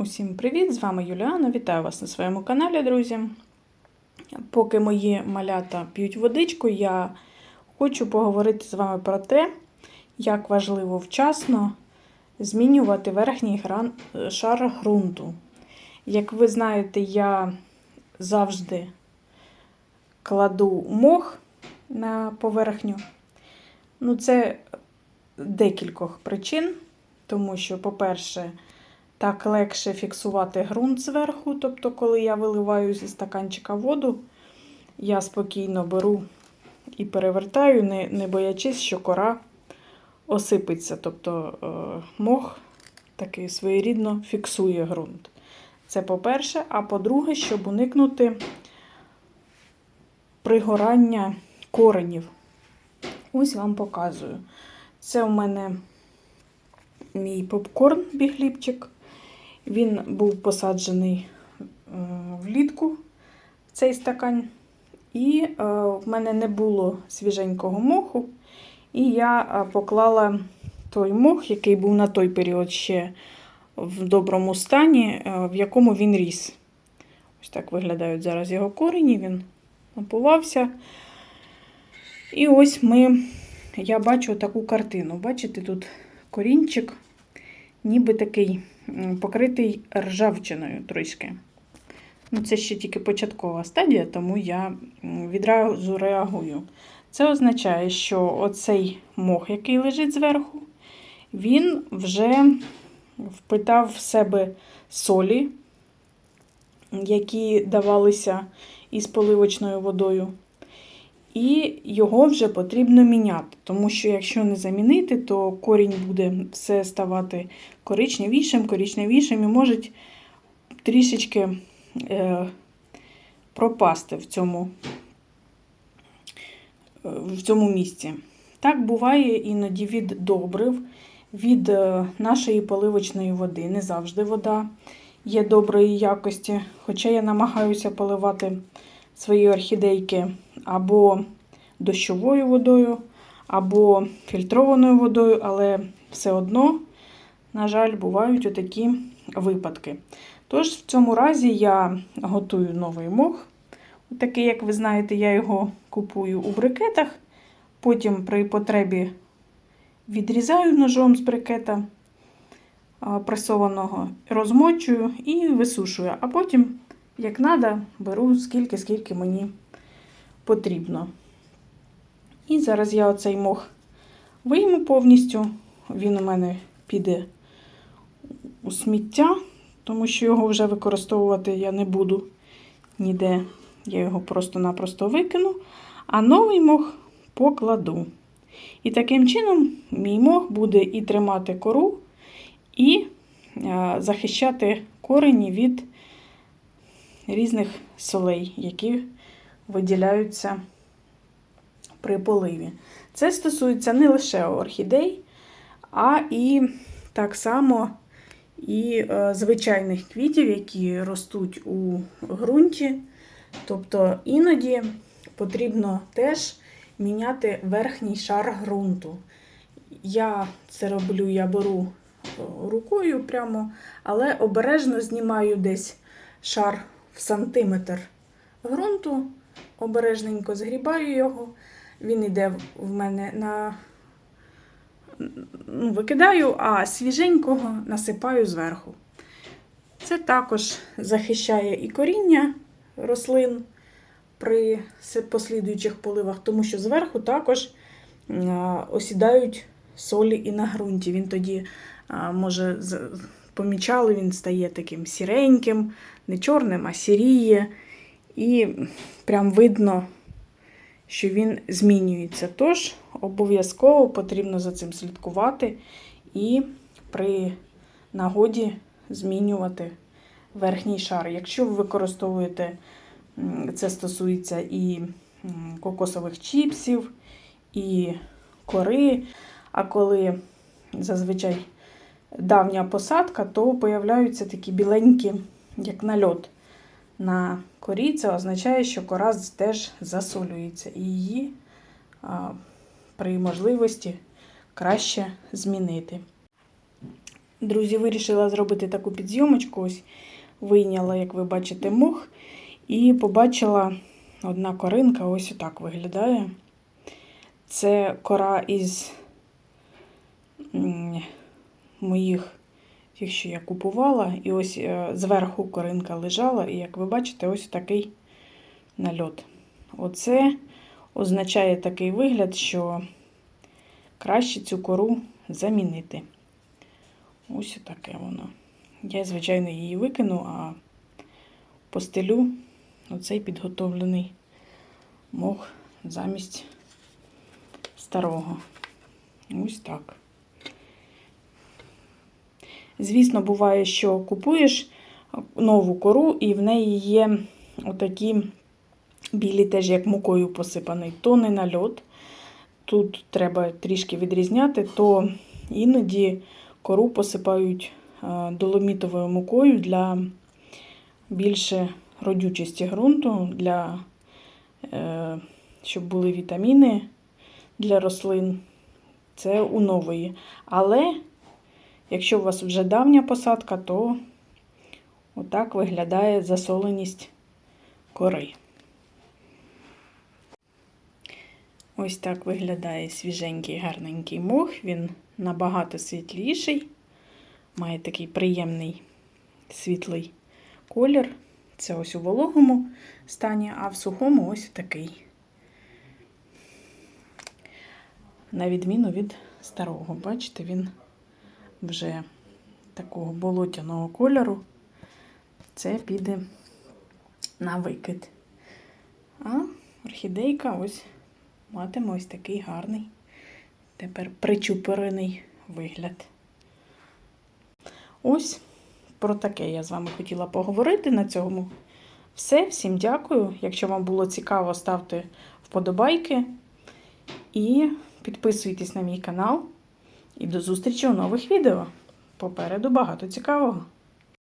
Усім привіт! З вами Юліана. Вітаю вас на своєму каналі, друзі. Поки мої малята п'ють водичку, я хочу поговорити з вами про те, як важливо вчасно змінювати верхній шар ґрунту. Як ви знаєте, я завжди кладу мох на поверхню. Ну, це декількох причин, тому що, по-перше, так легше фіксувати ґрунт зверху. Тобто, коли я виливаю зі стаканчика воду, я спокійно беру і перевертаю, не, не боячись, що кора осипеться. Тобто е, мох такий своєрідно фіксує ґрунт. Це по-перше, а по-друге, щоб уникнути пригорання коренів. Ось вам показую. Це у мене мій попкорн бігліпчик. Він був посаджений е, влітку цей стакан. І е, в мене не було свіженького моху. І я е, поклала той мох, який був на той період ще в доброму стані, в якому він ріс. Ось так виглядають зараз його корені, він напувався. І ось ми, я бачу таку картину. Бачите, тут корінчик, ніби такий покритий ржавчиною трішки. Ну, Це ще тільки початкова стадія, тому я відразу реагую. Це означає, що оцей мох, який лежить зверху, він вже впитав в себе солі, які давалися із поливочною водою. І його вже потрібно міняти, тому що якщо не замінити, то корінь буде все ставати коричневішим, коричневішим і може трішечки е, пропасти в цьому, в цьому місці. Так буває іноді від добрив, від е, нашої поливочної води. Не завжди вода є доброї якості, хоча я намагаюся поливати свої орхідейки або дощовою водою, або фільтрованою водою, але все одно, на жаль, бувають отакі випадки. Тож, в цьому разі я готую новий мох. Такий, як ви знаєте, я його купую у брикетах, потім при потребі відрізаю ножом з брикета пресованого, розмочую і висушую, а потім як треба, беру скільки, скільки мені потрібно. І зараз я оцей мох вийму повністю. Він у мене піде у сміття, тому що його вже використовувати я не буду ніде. Я його просто-напросто викину, а новий мох покладу. І таким чином мій мох буде і тримати кору, і захищати корені від різних солей, які виділяються при поливі. Це стосується не лише орхідей, а і так само і е, звичайних квітів, які ростуть у ґрунті. Тобто іноді потрібно теж міняти верхній шар ґрунту. Я це роблю, я беру е, рукою прямо, але обережно знімаю десь шар в сантиметр ґрунту, обережненько згрібаю його, він йде в мене на ну, викидаю, а свіженького насипаю зверху. Це також захищає і коріння рослин при послідуючих поливах, тому що зверху також осідають солі і на ґрунті. Він тоді може помічали, він стає таким сіреньким, не чорним, а сіріє. І прям видно, що він змінюється. Тож, обов'язково потрібно за цим слідкувати і при нагоді змінювати верхній шар. Якщо ви використовуєте, це стосується і кокосових чіпсів, і кори, а коли зазвичай давня посадка, то появляються такі біленькі, як нальот на корі. Це означає, що кора теж засолюється. І її а, при можливості краще змінити. Друзі, вирішила зробити таку підзйомочку. Ось вийняла, як ви бачите, мох. І побачила одна коринка, ось отак виглядає. Це кора із моїх, тих, що я купувала. І ось е, зверху коринка лежала, і як ви бачите, ось такий нальот. Оце означає такий вигляд, що краще цю кору замінити. Ось таке воно. Я, звичайно, її викину, а постелю оцей підготовлений мох замість старого. Ось так. Звісно, буває, що купуєш нову кору, і в неї є отакі білі, теж як мукою посипаний, то не нальот. Тут треба трішки відрізняти, то іноді кору посипають е, доломітовою мукою для більше родючості ґрунту, для, е, щоб були вітаміни для рослин. Це у нової. Але якщо у вас вже давня посадка, то отак виглядає засоленість кори. Ось так виглядає свіженький гарненький мох. Він набагато світліший, має такий приємний світлий колір. Це ось у вологому стані, а в сухому ось такий. На відміну від старого. Бачите, він вже такого болотяного кольору. Це піде на викид. А орхідейка ось матиме ось такий гарний, тепер причупорений вигляд. Ось про таке я з вами хотіла поговорити на цьому. Все, всім дякую. Якщо вам було цікаво, ставте вподобайки і підписуйтесь на мій канал. І до зустрічі у нових відео. Попереду багато цікавого.